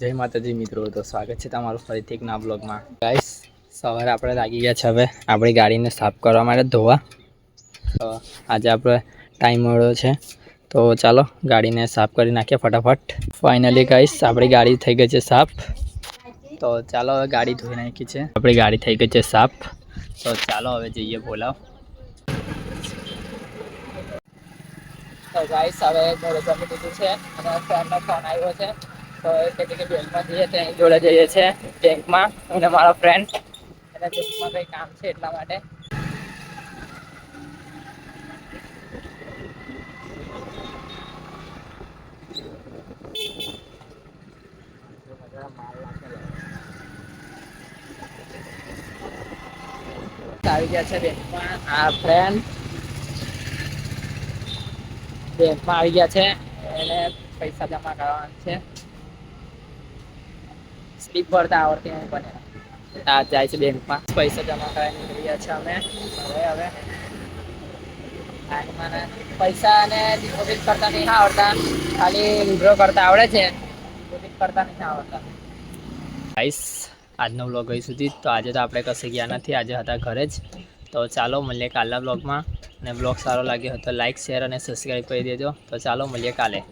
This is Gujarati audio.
જય માતાજી મિત્રો, તો સ્વાગત છે તમારું ફરીથી નવા બ્લોગમાં. ગાઈસ સવારે આપણે લાગી ગયા છે હવે આપણી ગાડીને સાફ કરવા માટે ધોવા. તો આજે આપણે ટાઈમ મળ્યો છે. તો ચાલો, ગાડીને સાફ કરી નાખીએ ફટાફટ. ફાઇનલી ગાઈસ આપણી ગાડી થઈ ગઈ છે સાફ. તો ચાલો હવે ગાડી ધોઈ નાખી છે. આપણી ગાડી થઈ ગઈ છે સાફ. તો ચાલો હવે જઈએ બોલાવ. તો ગાઈસ હવે ઘરે જમી દીધું છે અને ફોન આવ્યો છે. તો એ કહે છે કે બેંકમાં જઈએ તો જોડે જઈએ છે બેંકમાં અને મારો ફ્રેન્ડ એને બેંકમાં કંઈ કામ છે એટલા માટે આવી ગયા છે. બેંકમાં આ ફ્રેન્ડ બેંકમાં આવી ગયા છે એને પૈસા જમા કરવાના છે. સ્લીપ ભરતા આવડતી નહીં બને. આ જાય છે બેંકમાં. પૈસા જમા કરાવી નીકળ્યા છે અમે. હવે હવે. અને પૈસા ને ડિપોઝિટ કરતા નહીં આવડતા. ખાલી વિડ્રો કરતા આવડે છે. ડિપોઝિટ કરતા નહીં આવડતા. ગાઈસ આજનો બ્લોગ અહીં સુધી. તો આજે તો આપણે કશે ગયા નથી. આજે હતા ઘરે જ. તો ચાલો, મળીએ કાલના બ્લોગમાં અને બ્લોગ સારો લાગ્યો હોય તો લાઇક શેર અને સબસ્ક્રાઈબ કરી દેજો. તો ચાલો, મળીએ કાલે.